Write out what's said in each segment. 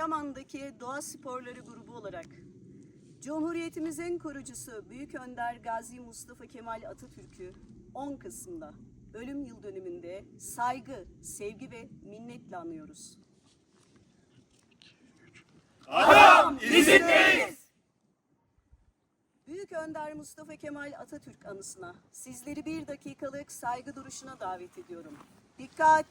Adıyaman'daki doğa sporları grubu olarak Cumhuriyetimizin kurucusu Büyük Önder Gazi Mustafa Kemal Atatürk'ü 10 Kasım'da ölüm yıl dönümünde saygı, sevgi ve minnetle anıyoruz. Adam izindeyiz. Büyük Önder Mustafa Kemal Atatürk anısına sizleri bir dakikalık saygı duruşuna davet ediyorum. Dikkat!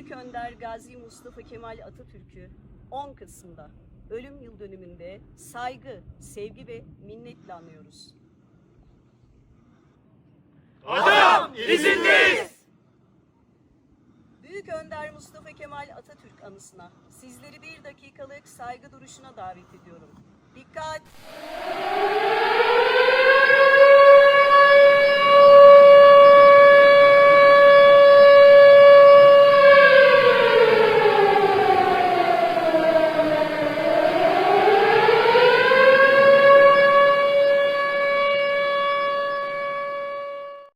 Büyük Önder Gazi Mustafa Kemal Atatürk'ü 10 Kasım'da ölüm yıl dönümünde saygı, sevgi ve minnetle anıyoruz. Adam izindeyiz. Büyük Önder Mustafa Kemal Atatürk anısına sizleri bir dakikalık saygı duruşuna davet ediyorum. Dikkat!